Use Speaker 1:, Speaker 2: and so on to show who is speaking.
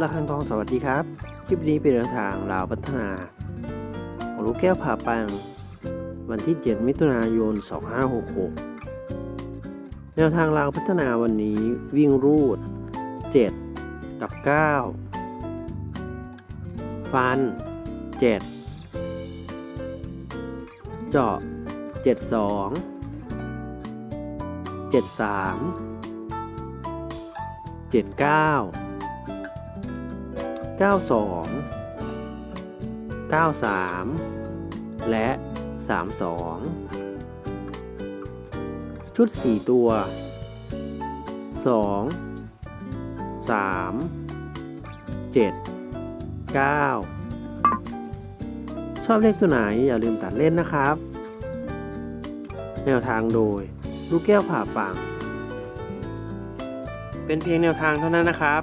Speaker 1: ระฆังทองสวัสดีครับ คลิปนี้เป็นแนวทางลาวพัฒนา ของลูกแก้วผ่าปัง วันที่ 7 มิถุนายน 2566 แนวทางลาวพัฒนาวันนี้วิ่งรูด 7 กับ 9 ฟัน 7 เจาะ 72 73 79 92 93 และ 32 ชุด 4 ตัว 2 3 7 9 ชอบเลขตัวไหนอย่าลืมตัดเล่นนะครับ แนวทางโดย ลูกแก้วผ่าปัง เป็นเพียงแนวทางเท่านั้นนะครับ